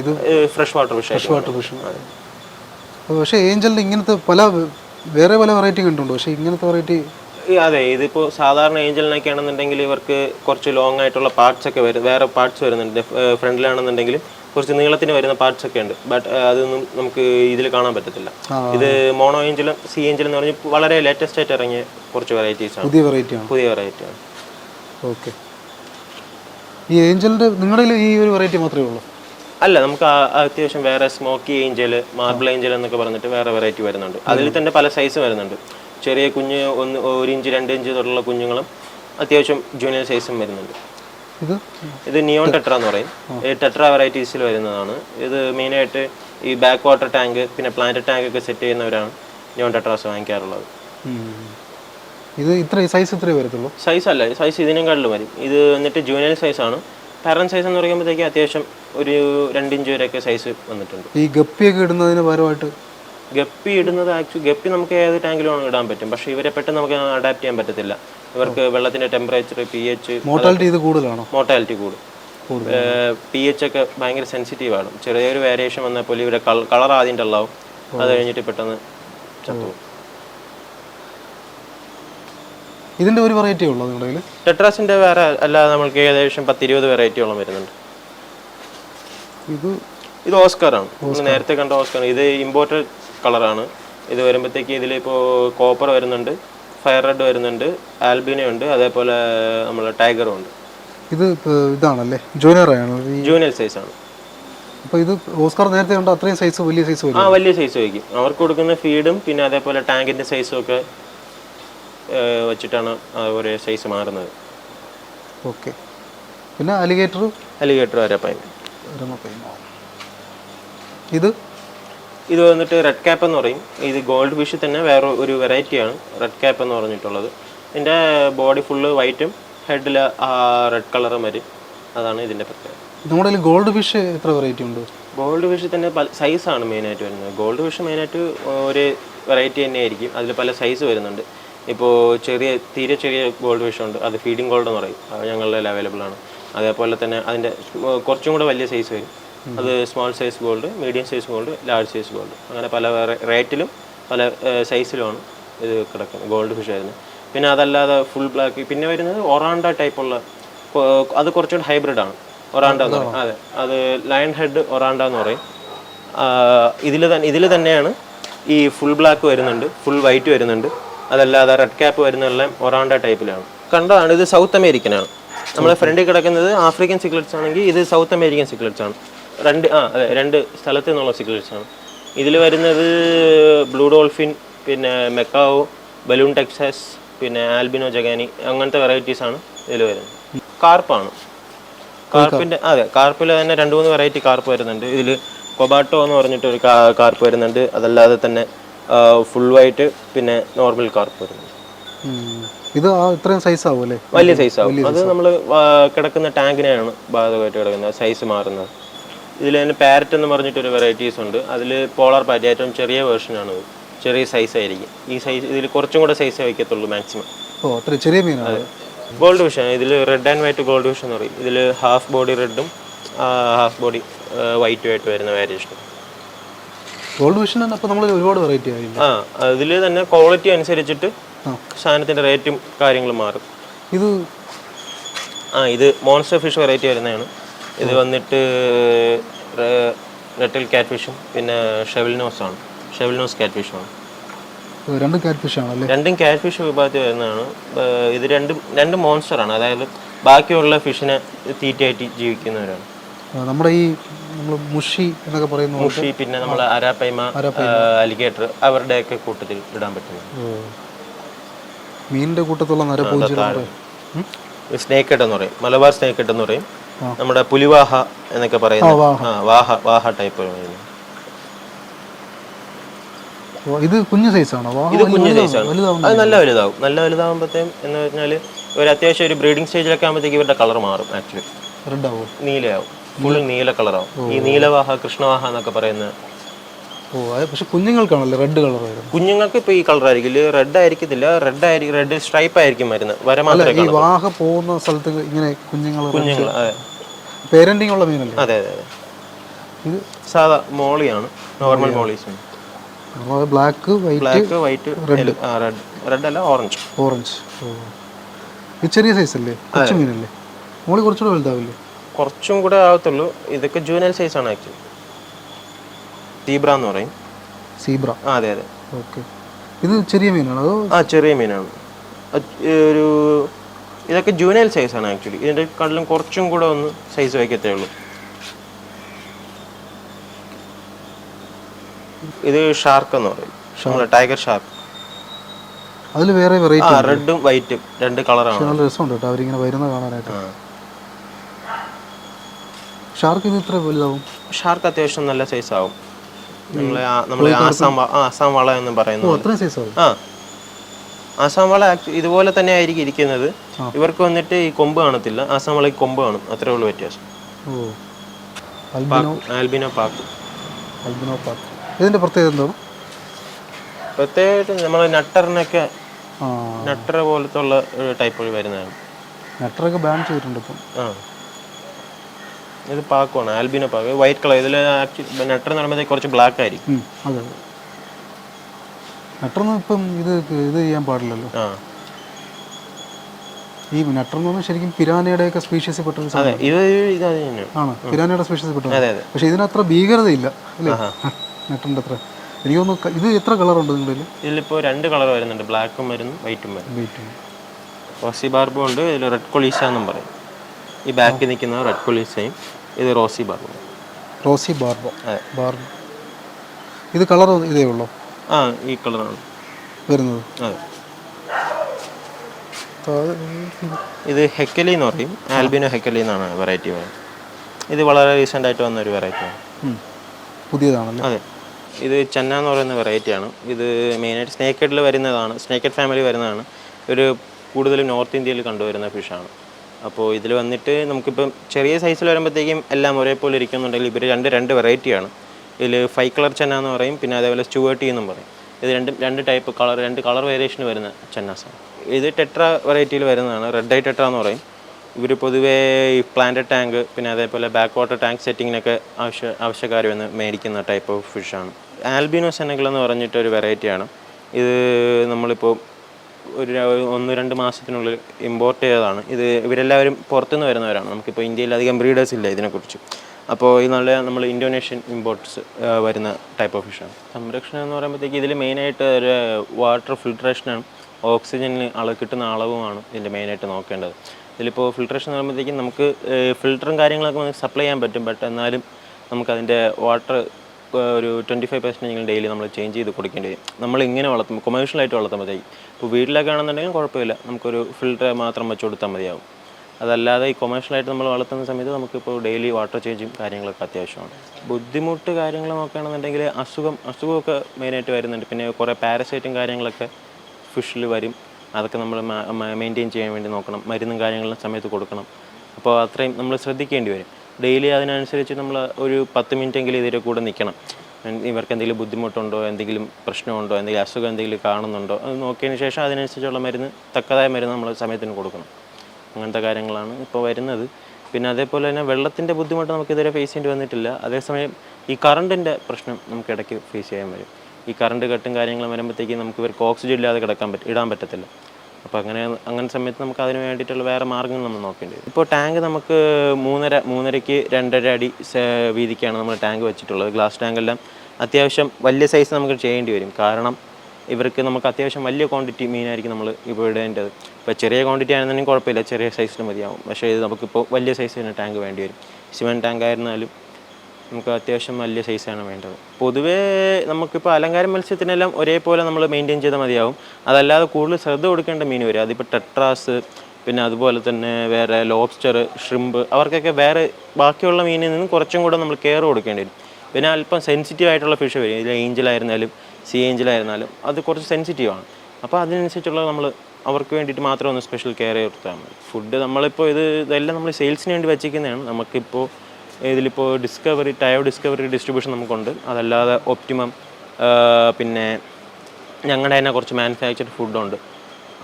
ഇത് ഫ്രഷ് വാട്ടർ ഫിഷായിട്ട് വാട്ടർ ഫിഷ് പക്ഷേ ഏഞ്ചലിന് ഇങ്ങനത്തെ പല വേറെ പല വെറൈറ്റി കണ്ടുണ്ട് പക്ഷേ ഇങ്ങനത്തെ വെറൈറ്റി അതെ ഇതിപ്പോൾ സാധാരണ ഏഞ്ചലിനൊക്കെ ആണെന്നുണ്ടെങ്കിൽ ഇവർക്ക് കുറച്ച് ലോങ് ആയിട്ടുള്ള പാർട്സ് ഒക്കെ വരും വേറെ പാർട്സ് വരുന്നുണ്ട്. ഫ്രണ്ടിലാണെന്നുണ്ടെങ്കിൽ കുറച്ച് നീളത്തിന് വരുന്ന പാർട്സ് ഒക്കെ ഉണ്ട്. ബട്ട് അതൊന്നും നമുക്ക് ഇതിൽ കാണാൻ പറ്റത്തില്ല. ഇത് മോണോ ഏഞ്ചലും സി ഏഞ്ചലും എന്ന് പറഞ്ഞ് വളരെ ലേറ്റസ്റ്റ് ആയിട്ട് ഇറങ്ങിയ കുറച്ച് വെറൈറ്റീസ് ആണ്. പുതിയ വെറൈറ്റിയാണ് പുതിയ വെറൈറ്റി ആണ്. ഓക്കെ ഈ ഏഞ്ചലിന്റെ നിങ്ങളുടെ ഈ ഒരു വെറൈറ്റി മാത്രമേ ഉള്ളൂ? അല്ല നമുക്ക് അത്യാവശ്യം വേറെ സ്മോക്കി ഏഞ്ചൽ മാർബിൾ ഏഞ്ചൽ എന്നൊക്കെ പറഞ്ഞിട്ട് വേറെ വെറൈറ്റി വരുന്നുണ്ട്. അതിൽ തന്നെ പല സൈസ് വരുന്നുണ്ട്. ചെറിയ കുഞ്ഞ് ഒന്ന് ഒരു ഇഞ്ച് രണ്ട് ഇഞ്ച് തൊട്ടുള്ള കുഞ്ഞുങ്ങളും അത്യാവശ്യം ജൂനിയർ സൈസും വരുന്നുണ്ട്. ഇത്? ഇത് നിയോൺ ടെട്ര എന്ന് പറയും. ടെട്ര വെറൈറ്റീസിൽ വരുന്നതാണ്. ഇത് മെയിനായിട്ട് ഈ ബാക്ക് വാട്ടർ ടാങ്ക് പിന്നെ പ്ലാന്റ് ടാങ്ക് ഒക്കെ സെറ്റ് ചെയ്യുന്നവരാണ് നിയോൺ ടെട്രാസ് വാങ്ങിക്കാറുള്ളത്. ഇത് ഇത്ര സൈസ് ഇത്രയേ വരത്തുള്ളൂ? സൈസ് അല്ല സൈസ് ഇതിനെക്കാട്ടിലും വരും. ഇത് എന്നിട്ട് ജൂനിയർ സൈസാണ് പാരൻ സൈസ് എന്ന് പറയുമ്പോഴത്തേക്ക് അത്യാവശ്യം ഒരു രണ്ട് ഇഞ്ച് വരെയൊക്കെ സൈസ് വന്നിട്ടുണ്ട്. ഈ ഗപ്പിയൊക്കെ ഇടുന്നതിന് പരമായിട്ട് ഗപ്പി ഇടുന്നത് ആക്ച്വലി ഗപ്പി നമുക്ക് ഏത് ടാങ്കിലും ഇടാൻ പറ്റും. പക്ഷേ ഇവരെ പെട്ടെന്ന് നമുക്ക് അഡാപ്റ്റ് ചെയ്യാൻ പറ്റത്തില്ല. ഇവർക്ക് വെള്ളത്തിന്റെ ടെമ്പറേച്ചർ പി എച്ച് മോർട്ടാലിറ്റി ഇത് കൂടുതലാണോ? മോർട്ടാലിറ്റി കൂടും. പി എച്ച് ഒക്കെ ഭയങ്കര സെൻസിറ്റീവ് ആണ്. ചെറിയൊരു വേരിയേഷൻ വന്നാൽ പോലും ഇവരെ കളർ ആദ്യം ഉണ്ടല്ലാവും അത് കഴിഞ്ഞിട്ട് പെട്ടെന്ന് ചത്തുപോകും. ഇതിന്റെ ഒരു വെറൈറ്റി ഉള്ളൂ നിങ്ങളുടെ കയ്യിൽ ടെട്രാസിന്റെ വേറെ അല്ല നമ്മൾക്ക് ഏകദേശം പത്തിരുപത് വെറൈറ്റിയോളം വരുന്നുണ്ട് ഇത് ഇത് ആണ് നേരത്തെ കണ്ട ഓസ്കാർ ഇത് ഇമ്പോർട്ടഡ് കളറാണ്. ഇത് വരുമ്പോഴത്തേക്ക് ഇതിലിപ്പോൾ കോപ്പർ വരുന്നുണ്ട് ഫയർ റെഡ് വരുന്നുണ്ട് ആൽബിനോ ഉണ്ട് അതേപോലെ നമ്മൾ ടൈഗറും ഉണ്ട്. ഇത് ഇതാണല്ലേ? ജൂനിയർ ആണ് ജൂനിയർ സൈസ് ആണ്. അപ്പോൾ ഇത് ഓസ്കാർ നേരത്തെ കണ്ട അത്രയും സൈസ് വലിയ സൈസ് ആ വലിയ സൈസ് വയ്ക്കും. അവർക്ക് കൊടുക്കുന്ന ഫീഡും പിന്നെ അതേപോലെ ടാങ്കിന്റെ സൈസും ഒക്കെ വെച്ചിട്ടാണ് ഒരേ സൈസ് മാറുന്നത്. ഓക്കെ. പിന്നെ അലിഗേറ്റർ അലിഗേറ്റർ വരെ പൈൻ ഇത്? ഇത് വന്നിട്ട് റെഡ് ക്യാപ്പ് എന്ന് പറയും. ഇത് ഗോൾഡ് ഫിഷ് തന്നെ വേറെ ഒരു വെറൈറ്റിയാണ് റെഡ് ക്യാപ്പ് എന്ന് പറഞ്ഞിട്ടുള്ളത്. ഇതിന്റെ ബോഡി ഫുള്ള് വൈറ്റും ഹെഡിൽ റെഡ് കളറും വരും. അതാണ് ഇതിന്റെ പ്രത്യേകത. നമ്മുടെ ഗോൾഡ് ഫിഷ് എത്ര വെറൈറ്റി ഉണ്ട്? ഗോൾഡ് ഫിഷ് തന്നെ പല സൈസാണ് മെയിനായിട്ട് വരുന്നത്. ഗോൾഡ് ഫിഷ് മെയിനായിട്ട് ഒരു വെറൈറ്റി തന്നെ ആയിരിക്കും. അതിൽ പല സൈസ് വരുന്നുണ്ട്. ഇപ്പോൾ ചെറിയ തീരെ ചെറിയ ഗോൾഡ് ഫിഷ് ഉണ്ട് അത് ഫീഡിങ് ഗോൾഡ് എന്ന് പറയും. അത് ഞങ്ങളുടെ അവൈലബിൾ ആണ്. അതേപോലെ തന്നെ അതിന്റെ കുറച്ചും കൂടെ വലിയ സൈസ് വരും. അത് small size gold medium size gold large size gold അങ്ങനെ പല റേറ്റിലും പല സൈസിലുമാണ് ഇത് കിടക്കുന്നത് ഗോൾഡ് ഫിഷ് ആയിരുന്നു പിന്നെ അതല്ലാതെ ഫുൾ ബ്ലാക്ക് പിന്നെ വരുന്നത് ഒറാണ്ട ടൈപ്പുള്ള അത് കുറച്ചുകൂടി ഹൈബ്രിഡ് ആണ്. ഒറാണ്ട എന്ന് പറയും. അതെ. അത് ലയൺ ഹെഡ് ഒറാണ്ട എന്ന് പറയും. ഇതിൽ തന്നെ ഇതിൽ തന്നെയാണ് ഈ ഫുൾ ബ്ലാക്ക് വരുന്നുണ്ട് ഫുൾ വൈറ്റ് വരുന്നുണ്ട്. അതല്ലാതെ റെഡ് ക്യാപ്പ് വരുന്നതെല്ലാം ഒറാണ്ട ടൈപ്പിലാണ് കണ്ടതാണ് ഇത് സൗത്ത് അമേരിക്കനാണ് നമ്മളെ ഫ്രണ്ടിൽ കിടക്കുന്നത് ആഫ്രിക്കൻ സിക്ലറ്റ്സ് ആണെങ്കിൽ ഇത് സൗത്ത് അമേരിക്കൻ സിക്ലറ്റ്സ് ആണ്. രണ്ട് ആ അതെ രണ്ട് സ്ഥലത്ത് നിന്നുള്ള സിക്ലറ്റ്സ് ആണ്. ഇതിൽ വരുന്നത് ബ്ലൂ ഡോൾഫിൻ പിന്നെ മെക്കാവോ ബലൂൺ ടെക്സാസ് പിന്നെ ആൽബിനോ ജഗാനി അങ്ങനത്തെ വെറൈറ്റീസ് ആണ് ഇതിൽ വരുന്നത്. കാർപ്പാണ് കാർപ്പിന്റെ അതെ കാർപ്പിൽ തന്നെ രണ്ട് മൂന്ന് വെറൈറ്റി കാർപ്പ് വരുന്നുണ്ട്. ഇതിൽ കൊബാട്ടോ എന്ന് പറഞ്ഞിട്ട് ഒരു കാർപ്പ് വരുന്നുണ്ട്. അതല്ലാതെ തന്നെ ഫുൾ വൈറ്റ് പിന്നെ നോർമൽ കാർപ്പ് വരുന്നത് ഇത് ഇത്രയും സൈസ് ആവും അല്ലേ? വലിയ സൈസ് ആവും. അത് നമ്മൾ കിടക്കുന്ന ടാങ്കിനെയാണ് ബാധകമായിട്ട് കിടക്കുന്നത്. സൈസ് മാറുന്നത്. ഇതിൽ തന്നെ പാരറ്റ് എന്ന് പറഞ്ഞിട്ടൊരു വെറൈറ്റീസ് ഉണ്ട്. അതിൽ പോളാർ പാറ്റ് ഏറ്റവും ചെറിയ വേർഷനാണ് ചെറിയ സൈസ് ആയിരിക്കും. ഈ സൈസ് ഇതിൽ കുറച്ചും കൂടെ സൈസ് വയ്ക്കത്തുള്ളൂ മാക്സിമം ഓ അത്ര ചെറിയ മീനാണ് ഗോൾഡ് വിഷൻ ഇതിൽ red and white gold fish എന്ന് പറയും. ഇതിൽ ഹാഫ് ബോഡി റെഡും ഹാഫ് ബോഡി വൈറ്റും ആയിട്ട് വരുന്ന വേരിയേഷൻ ഗോൾഡ് ഫിഷിന് തന്നെ അപ്പോൾ നമ്മൾ ഒരുപാട് വെറൈറ്റി ആയില്ല? ആ അതിൽ തന്നെ ക്വാളിറ്റി അനുസരിച്ചിട്ട് സാധനത്തിന്റെ സാധനത്തിന്റെ റേറ്റും കാര്യങ്ങളും മാറും. ഇത് ആ ഇത് മോൺസ്റ്റർ ഫിഷ് വെറൈറ്റി വരുന്നതാണ്. ഇത് വന്നിട്ട് നെറ്റൽ കാറ്റ് ഫിഷും പിന്നെ ഷെവിൽ ആണ്. ഷെവിൽ നോസ് കാറ്റ് ഫിഷുമാണ് രണ്ട് കാറ്റ് ഫിഷ് ആണല്ലേ? രണ്ടും കാറ്റ് ഫിഷ് വിഭാഗത്തിൽ വരുന്നതാണ്. ഇത് രണ്ടും രണ്ട് മോൺസ്റ്റർ ആണ്. അതായത് ബാക്കിയുള്ള ഫിഷിനെ തീറ്റയായിട്ട് ജീവിക്കുന്നവരാണ്. നമ്മുടെ ഈ നമ്മൾ മുഷി എന്നൊക്കെ പറയുന്ന മുഷി പിന്നെ നമ്മൾ അരാപ്പൈമ അലിഗേറ്റർ അവരുടെയൊക്കെ കൂട്ടത്തിൽ ഇടാൻ പറ്റും. മീനിന്റെ കൂട്ടത്തുള്ള നരപൂഞ്ചി സ്നേക്ക് എന്ന് പറയും. മലബാർ സ്നേക്ക് എന്ന് പറയും. നമ്മുടെ പുലിവാഹ എന്നൊക്കെ പറയുന്നത് വാഹ. വാഹ ടൈപ്പ് ഇത് കുഞ്ഞു സൈസ് ആണോ? ഇത് കുഞ്ഞു സൈസാണ് അത് നല്ല വലുതാവും. നല്ല വലുതാവുമ്പോഴത്തേക്കും എന്ന് പറഞ്ഞാൽ ഒരു അത്യാവശ്യം ഒരു ബ്രീഡിംഗ് സ്റ്റേജിലൊക്കെ ആകുമ്പോഴത്തേക്ക് ഇവരുടെ കളർ മാറും ആക്ച്വലി റെഡ് ആവും. നീലയാവും. ഫുൾ നീല കളറാവും. ഈ നീലവാഹ കൃഷ്ണവാഹ എന്നൊക്കെ പറയുന്ന ഓ അത് പക്ഷെ കുഞ്ഞുങ്ങൾക്കാണല്ലോ റെഡ് കളർ വരുന്നത്. കുഞ്ഞുങ്ങൾക്ക് ഇപ്പോൾ ഈ കളർ ആയിരിക്കും. ഇത് റെഡ് ആയിരിക്കത്തില്ല. റെഡ് ആയിരിക്കും റെഡ് സ്ട്രൈപ്പ് ആയിരിക്കും വരുന്നത്. വര മാത്രമേ ഈ വാഹ പോകുന്ന സ്ഥലത്ത് ഇങ്ങനെ കുഞ്ഞുങ്ങൾ കുഞ്ഞുങ്ങൾ പേരന്റിങ് ഉള്ള മീനല്ലേ? അതെ അതെ അതെ. ഇത് സാധാ മോളിയാണ്. Normal mollies black white white red red അല്ല ഓറഞ്ച് ഓറഞ്ച് ഇത് ചെറിയ സൈസ് അല്ലേ? കൊച്ചു മീനല്ലേ? മോളി കുറച്ചുകൂടെ വലുതാവില്ലേ? കുറച്ചും കൂടെ ആവത്തുള്ളൂ. ഇതൊക്കെ ജൂനിയർ സൈസ് ആണ് ആക്ച്വലി സീബ്ര എന്ന് പറയും. സീബ്ര ആ അതെ അതെ. ഓക്കെ ഇത് ചെറിയ മീനാണ്? അതോ ആ ചെറിയ മീനാണ്. ഒരു ഇതൊക്കെ ജൂനിയർ സൈസ് ആണ് ആക്ച്വലി ഇതിന്റെ കടലും കുറച്ചും കൂടെ ഒന്ന് സൈസ് വയ്ക്കത്തേ ഉള്ളൂ. ഇത് ഷാർക്ക് എന്ന് പറയും. നമ്മളെ ടൈഗർ ഷാർക്ക് അതിൽ വേറെ വെറൈറ്റി റെഡും വൈറ്റും രണ്ട് കളറാണ് നല്ല രസമുണ്ട് കേട്ടോ. അവരിങ്ങനെ വരുന്ന കാണാനായിട്ട്. ഷാർക്ക് ഇത് ഇത്ര വലുതാവും? ഷാർക്ക് അത്യാവശ്യം നല്ല സൈസ് ആവും. നമ്മളെ നമ്മളെ ആസാം ആസാം വള എന്ന് പറയുന്നത്. ആ. ആസാം വള ഇതുപോലെ തന്നെ ആയിരിക്കും ഇരിക്കുന്നത്. ഇവർക്ക് വന്നിട്ട് ഈ കൊമ്പ് കാണത്തില്ല. ആസാം വളയ്ക്ക് കൊമ്പ് കാണും. അത്രേ ഉള്ളൂ വ്യത്യാസം. ഓ. Pack albino? പാക്ക് ഇതിന്റെ പ്രത്യേകത എന്താണ് പ്രത്യേകമായിട്ട് നമ്മൾ നട്ടറിനൊക്കെ നട്ടർ പോലത്തെ ഉള്ള ടൈപ്പ് വരുന്നതാണ്. നട്ടറൊക്കെ ബാൻ ചെയ്തിട്ടുണ്ട് ഇപ്പം. ആ. ഇത് പാക്കുമാണ് ആൽബിനോ പാക്ക് വൈറ്റ് കളർ ഇതിൽ ആക്ച്വലി നട്ടർ എന്ന് പറയുമ്പോഴത്തേക്ക് കുറച്ച് ബ്ലാക്ക് ആയിരിക്കും. അതെ നെറ്ററൊന്നും ഇപ്പം ഇത് ഇത് ചെയ്യാൻ പാടില്ലല്ലോ. ആ. ഈ നെറ്റർ എന്ന് പറഞ്ഞാൽ ശരിക്കും പിരാനയുടെയൊക്കെ സ്പീഷീസിൽ പെട്ട ആണ് പിരാനയുടെ സ്പീഷീസിൽ പെട്ടത് പക്ഷേ ഇതിനത്ര ഭീകരതയില്ല അല്ലേ? നെറ്ററിന്റെ അത്ര. എനിക്ക് തോന്നുന്നു ഇത് എത്ര കളർ ഉണ്ട് നിങ്ങളുടെ ഇതിലിപ്പോൾ രണ്ട് കളർ വരുന്നുണ്ട് ബ്ലാക്കും വരുന്നു വൈറ്റും വരുന്നു. വൈറ്റും റോസി ബാർബും ഉണ്ട് ഇതിൽ റെഡ് കൊളീസ എന്നും പറയും. ഈ ബാക്കിൽ നിൽക്കുന്ന റെഡ് കൊളീസയും ഇത് റോസി ബാർബോ റോസി ബാർബോ. ബാർബോ ഇത് കളർ ഇതേ ഉള്ളൂ? ആ ഈ കളറാണ് വരുന്നത്. അതെ. ഇത് ഹെക്കലി എന്ന് പറയും. ആൽബിനോ ഹെക്കലി എന്നാണ് വെറൈറ്റി പറയുന്നത് ഇത് വളരെ റീസെന്റ് ആയിട്ട് വന്ന ഒരു വെറൈറ്റിയാണ് ആണ് പുതിയതാണല്ലേ? അതെ. ഇത് ചെന്ന എന്ന് പറയുന്ന വെറൈറ്റിയാണ് ഇത് മെയിനായിട്ട് സ്നേക്കഡിൽ വരുന്നതാണ്. സ്നേക്കഡ് ഫാമിലി വരുന്നതാണ്. ഒരു കൂടുതലും നോർത്ത് ഇന്ത്യയിൽ കണ്ടുവരുന്ന ഫിഷാണ് അപ്പോൾ ഇതിൽ വന്നിട്ട് നമുക്കിപ്പം ചെറിയ സൈസിൽ വരുമ്പോഴത്തേക്കും എല്ലാം ഒരേപോലെ ഇരിക്കുന്നുണ്ടെങ്കിൽ ഇവർ രണ്ട് രണ്ട് വെറൈറ്റിയാണ് ഇതിൽ ഫൈവ് കളർ ചെന്ന എന്ന് പറയും പിന്നെ അതേപോലെ സ്റ്റുവേർട്ടി എന്നും പറയും. ഇത് രണ്ടും രണ്ട് ടൈപ്പ് കളർ രണ്ട് കളർ വേരിയേഷൻ വരുന്ന ചെന്നാസാണ് ഇത് ടെട്ര വെറൈറ്റിയിൽ വരുന്നതാണ് റെഡ് ഐ ടെട്ര എന്ന് പറയും. ഇവർ പൊതുവേ ഈ പ്ലാന്റ് ടാങ്ക് പിന്നെ അതേപോലെ ബാക്ക് വാട്ടർ ടാങ്ക് സെറ്റിങ്ങിനൊക്കെ ആവശ്യ ആവശ്യക്കാർ വന്ന് മേടിക്കുന്ന ടൈപ്പ് ഓഫ് ഫിഷാണ് ആൽബിനോ സെനകൾ എന്ന് പറഞ്ഞിട്ടൊരു വെറൈറ്റിയാണ് ഇത് നമ്മളിപ്പോൾ ഒരു ഒന്ന് രണ്ട് മാസത്തിനുള്ളിൽ ഇമ്പോർട്ട് ചെയ്തതാണ്. ഇത് ഇവരെല്ലാവരും പുറത്തുനിന്ന് വരുന്നവരാണ്. നമുക്കിപ്പോൾ ഇന്ത്യയിൽ അധികം ബ്രീഡേഴ്സ് ഇല്ല ഇതിനെക്കുറിച്ച്. അപ്പോൾ ഈ നല്ല നമ്മൾ ഇൻഡോനേഷ്യൻ ഇമ്പോർട്ട്സ് വരുന്ന ടൈപ്പ് ഓഫ് ഫിഷാണ് സംരക്ഷണം എന്ന് പറയുമ്പോഴത്തേക്ക് ഇതിൽ മെയിനായിട്ട് ഒരു വാട്ടർ ഫിൽട്രേഷനാണ് ഓക്സിജനിൽ അള കിട്ടുന്ന അളവുമാണ് ഇതിന്റെ മെയിനായിട്ട് നോക്കേണ്ടത്. ഇതിലിപ്പോൾ ഫിൽട്രേഷൻ എന്ന് പറയുമ്പോഴത്തേക്കും നമുക്ക് ഫിൽറ്ററും കാര്യങ്ങളൊക്കെ നമുക്ക് സപ്ലൈ ചെയ്യാൻ പറ്റും. ബട്ട് എന്നാലും നമുക്കതിന്റെ വാട്ടർ ഒരു ട്വന്റി ഫൈവ് പെർസെന്റ് നിങ്ങൾ ഡെയിലി നമ്മൾ ചേഞ്ച് ചെയ്ത് കൊടുക്കേണ്ടി വരും. നമ്മൾ ഇങ്ങനെ വളർത്തും കൊമേഴ്ഷ്യലായിട്ട് വളർത്തുമ്പോഴത്തേക്ക് ഇപ്പോൾ വീട്ടിലൊക്കെ ആണെന്നുണ്ടെങ്കിൽ കുഴപ്പമില്ല. നമുക്കൊരു ഫിൽറ്റർ മാത്രം വെച്ച് കൊടുത്താൽ മതിയാവും. അതല്ലാതെ ഈ കൊമേഴ്ഷ്യലായിട്ട് നമ്മൾ വളർത്തുന്ന സമയത്ത് നമുക്കിപ്പോൾ ഡെയിലി വാട്ടർ ചേഞ്ചും കാര്യങ്ങളൊക്കെ അത്യാവശ്യമാണ്. ബുദ്ധിമുട്ട് കാര്യങ്ങൾ നോക്കുകയാണെന്നുണ്ടെങ്കിൽ അസുഖം അസുഖമൊക്കെ മെയിനായിട്ട് വരുന്നുണ്ട്. പിന്നെ കുറേ പാരസൈറ്റും കാര്യങ്ങളൊക്കെ ഫിഷിൽ വരും. അതൊക്കെ നമ്മൾ മെയിന്റെയിൻ ചെയ്യാൻ വേണ്ടി നോക്കണം. മരുന്നും കാര്യങ്ങളും സമയത്ത് കൊടുക്കണം. അപ്പോൾ അത്രയും നമ്മൾ ശ്രദ്ധിക്കേണ്ടി വരും. ഡെയിലി അതിനനുസരിച്ച് നമ്മൾ ഒരു പത്ത് മിനിറ്റ് എങ്കിലും ഇതിന്റെ കൂടെ നിൽക്കണം ഇവർക്ക് എന്തെങ്കിലും ബുദ്ധിമുട്ടുണ്ടോ? എന്തെങ്കിലും പ്രശ്നമുണ്ടോ? എന്തെങ്കിലും അസുഖം എന്തെങ്കിലും കാണുന്നുണ്ടോ? അത് നോക്കിയതിന് ശേഷം അതിനനുസരിച്ചുള്ള മരുന്ന് തക്കതായ മരുന്ന് നമ്മൾ സമയത്തിന് കൊടുക്കണം. അങ്ങനത്തെ കാര്യങ്ങളാണ് ഇപ്പോൾ വരുന്നത്. പിന്നെ അതേപോലെ തന്നെ വെള്ളത്തിന്റെ ബുദ്ധിമുട്ട് നമുക്ക് ഇതുവരെ ഫേസ് ചെയ്യേണ്ടി വന്നിട്ടില്ല. അതേസമയം ഈ കറണ്ടിന്റെ പ്രശ്നം നമുക്ക് ഇടയ്ക്ക് ഫേസ് ചെയ്യാൻ വരും. ഈ കറണ്ട് കട്ടും കാര്യങ്ങളും വരുമ്പോഴത്തേക്കും നമുക്ക് ഇവർക്ക് ഓക്സിജൻ ഇല്ലാതെ കിടക്കാൻ പറ്റും ഇടാൻ പറ്റത്തില്ല. അപ്പോൾ അങ്ങനെ അങ്ങനെ സമയത്ത് നമുക്ക് അതിന് വേണ്ടിയിട്ടുള്ള വേറെ മാർഗങ്ങൾ നമ്മൾ നോക്കേണ്ടി വരും. ഇപ്പോൾ ടാങ്ക് നമുക്ക് മൂന്നര മൂന്നരയ്ക്ക് രണ്ടര അടി വീതിക്കാണ് നമ്മൾ ടാങ്ക് വെച്ചിട്ടുള്ളത്. ഗ്ലാസ് ടാങ്കെല്ലാം അത്യാവശ്യം വലിയ സൈസ് നമുക്ക് ചെയ്യേണ്ടി വരും. കാരണം ഇവർക്ക് നമുക്ക് അത്യാവശ്യം വലിയ ക്വാണ്ടിറ്റി മീനായിരിക്കും നമ്മൾ ഇപ്പോൾ ഇടേണ്ടത്. ഇപ്പോൾ ചെറിയ ക്വാണ്ടിറ്റി ആണെന്നുണ്ടെങ്കിൽ കുഴപ്പമില്ല. ചെറിയ സൈസിൽ മതിയാവും. പക്ഷേ ഇത് നമുക്കിപ്പോൾ വലിയ സൈസ് സൈസിന് ടാങ്ക് വേണ്ടി വരും. സിമെന്റ് ടാങ്ക് ആയിരുന്നാലും നമുക്ക് അത്യാവശ്യം വലിയ സൈസാണ് വേണ്ടത്. പൊതുവേ നമുക്കിപ്പോൾ അലങ്കാര മത്സ്യത്തിനെല്ലാം ഒരേപോലെ നമ്മൾ മെയിന്റെയിൻ ചെയ്താൽ മതിയാവും. അതല്ലാതെ കൂടുതൽ ശ്രദ്ധ കൊടുക്കേണ്ട മീൻ വരും. അതിപ്പോൾ ടെട്രാസ് പിന്നെ അതുപോലെ തന്നെ വേറെ ലോബ്സ്റ്റർ ഷ്രിമ്പ് അവർക്കൊക്കെ വേറെ ബാക്കിയുള്ള മീനിൽ നിന്നും കുറച്ചും കൂടെ നമ്മൾ കെയർ കൊടുക്കേണ്ടി വരും. പിന്നെ അല്പം സെൻസിറ്റീവ് ആയിട്ടുള്ള ഫിഷ് വരും. ഇതിൽ ഏഞ്ചലായിരുന്നാലും സി ഏഞ്ചലായിരുന്നാലും അത് കുറച്ച് സെൻസിറ്റീവാണ് അപ്പോൾ അതിനനുസരിച്ചുള്ള നമ്മൾ അവർക്ക് വേണ്ടിയിട്ട് മാത്രം ഒന്ന് സ്പെഷ്യൽ കെയർ കൊടുത്താൽ മതി. ഫുഡ് നമ്മളിപ്പോൾ ഇത് ഇതെല്ലാം നമ്മൾ സെയിൽസിന് വേണ്ടി വെച്ചിരിക്കുന്നതാണ്. നമുക്കിപ്പോൾ ഇതിലിപ്പോൾ ഡിസ്കവറി ടയോ ഡിസ്കവറി ഡിസ്ട്രിബ്യൂഷൻ നമുക്കുണ്ട്. അതല്ലാതെ ഒപ്റ്റിമം പിന്നെ ഞങ്ങളുടെ തന്നെ കുറച്ച് മാനുഫാക്ചർഡ് ഫുഡുണ്ട്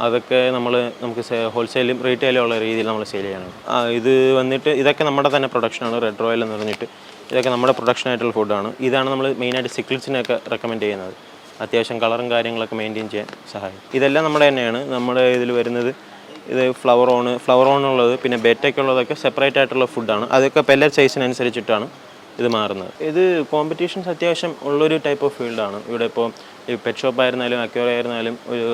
അതൊക്കെ നമ്മൾ നമുക്ക് ഹോൾസെയിലും റീറ്റെയിലും ഉള്ള രീതിയിൽ നമ്മൾ സെയിൽ ചെയ്യാനാണ് ഇത് വന്നിട്ട് ഇതൊക്കെ നമ്മുടെ തന്നെ പ്രൊഡക്ഷനാണ് റെഡ് റോയൽ എന്ന് പറഞ്ഞിട്ട് ഇതൊക്കെ നമ്മുടെ പ്രൊഡക്ഷൻ ആയിട്ടുള്ള ഫുഡാണ് ഇതാണ് നമ്മൾ മെയിനായിട്ട് സിക്കിൾസിനൊക്കെ റെക്കമെൻഡ് ചെയ്യുന്നത്. അത്യാവശ്യം കളറും കാര്യങ്ങളൊക്കെ മെയിന്റെയിൻ ചെയ്യാൻ സഹായിക്കും. ഇതെല്ലാം നമ്മുടെ തന്നെയാണ്. നമ്മുടെ ഇതിൽ വരുന്നത് ഇത് ഫ്ലവർ ഓൺ ഫ്ലവർ ഓൺ ഓണുള്ളത് പിന്നെ ബെറ്റയ്ക്കുള്ളതൊക്കെ സെപ്പറേറ്റ് ആയിട്ടുള്ള ഫുഡാണ് അതൊക്കെ പെല്ലറ്റ് സൈസിനനുസരിച്ചിട്ടാണ് ഇത് മാറുന്നത്. ഇത് കോമ്പറ്റീഷൻസ് അത്യാവശ്യം ഉള്ളൊരു ടൈപ്പ് ഓഫ് ഫീൽഡാണ് ഇവിടെ ഇപ്പോൾ ഈ പെറ്റ് ഷോപ്പ് ആയിരുന്നാലും അക്യൂറി ആയിരുന്നാലും ഒരു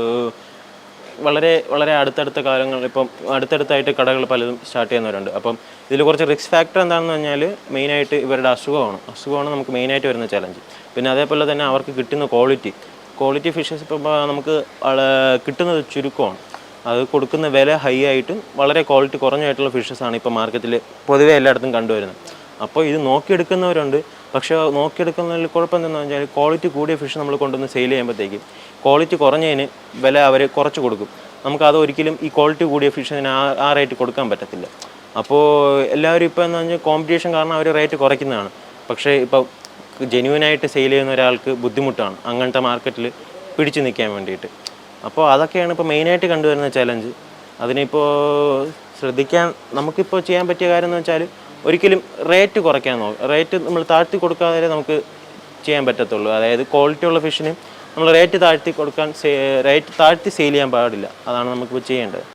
വളരെ വളരെ അടുത്തടുത്ത കാലങ്ങൾ ഇപ്പം അടുത്തടുത്തായിട്ട് കടകൾ പലതും സ്റ്റാർട്ട് ചെയ്യുന്നവരുണ്ട്. അപ്പം ഇതിൽ കുറച്ച് റിസ്ക് ഫാക്ടർ എന്താണെന്ന് പറഞ്ഞാൽ മെയിനായിട്ട് ഇവരുടെ അസുഖമാണ്. അസുഖമാണ് നമുക്ക് മെയിനായിട്ട് വരുന്ന ചലഞ്ച് പിന്നെ അതേപോലെ തന്നെ അവർക്ക് കിട്ടുന്ന ക്വാളിറ്റി ക്വാളിറ്റി ഫിഷസ് ഇപ്പം നമുക്ക് കിട്ടുന്നത് ചുരുക്കമാണ്. അത് കൊടുക്കുന്ന വില ഹൈ ആയിട്ടും വളരെ ക്വാളിറ്റി കുറഞ്ഞായിട്ടുള്ള ഫിഷസ് ആണ് ഇപ്പോൾ മാർക്കറ്റിൽ പൊതുവെ എല്ലായിടത്തും കണ്ടുവരുന്നത്. അപ്പോൾ ഇത് നോക്കിയെടുക്കുന്നവരുണ്ട്. പക്ഷേ നോക്കിയെടുക്കുന്നതിൽ കുഴപ്പം എന്താണെന്ന് വെച്ചാൽ ക്വാളിറ്റി കൂടിയ ഫിഷ് നമ്മൾ കൊണ്ടുവന്ന് സെയിൽ ചെയ്യുമ്പോഴത്തേക്കും ക്വാളിറ്റി കുറഞ്ഞതിന് വില അവർ കുറച്ച് കൊടുക്കും. നമുക്ക് അത് ഒരിക്കലും ഈ ക്വാളിറ്റി കൂടിയ ഫിഷിന് ആ ആ റേറ്റ് കൊടുക്കാൻ പറ്റത്തില്ല. അപ്പോൾ എല്ലാവരും ഇപ്പോൾ എന്ന് പറഞ്ഞാൽ കോമ്പറ്റീഷൻ കാരണം അവർ റേറ്റ് കുറയ്ക്കുന്നതാണ്. പക്ഷേ ഇപ്പോൾ ജെന്യൂനായിട്ട് സെയിൽ ചെയ്യുന്ന ഒരാൾക്ക് ബുദ്ധിമുട്ടാണ് അങ്ങനത്തെ മാർക്കറ്റിൽ പിടിച്ചു നിൽക്കാൻ വേണ്ടിയിട്ട്. അപ്പോൾ അതൊക്കെയാണ് ഇപ്പോൾ മെയിനായിട്ട് കണ്ടുവരുന്ന ചലഞ്ച് അതിനിപ്പോൾ ശ്രദ്ധിക്കാൻ നമുക്കിപ്പോൾ ചെയ്യാൻ പറ്റിയ കാര്യം എന്ന് വെച്ചാൽ ഒരിക്കലും റേറ്റ് കുറയ്ക്കാൻ നോക്കുക റേറ്റ് നമ്മൾ താഴ്ത്തി കൊടുക്കാതെ നമുക്ക് ചെയ്യാൻ പറ്റത്തുള്ളൂ. അതായത് ക്വാളിറ്റി ഉള്ള ഫിഷിന് നമ്മൾ റേറ്റ് താഴ്ത്തി കൊടുക്കാൻ റേറ്റ് താഴ്ത്തി സെയിൽ ചെയ്യാൻ പാടില്ല. അതാണ് നമുക്കിപ്പോൾ ചെയ്യേണ്ടത്.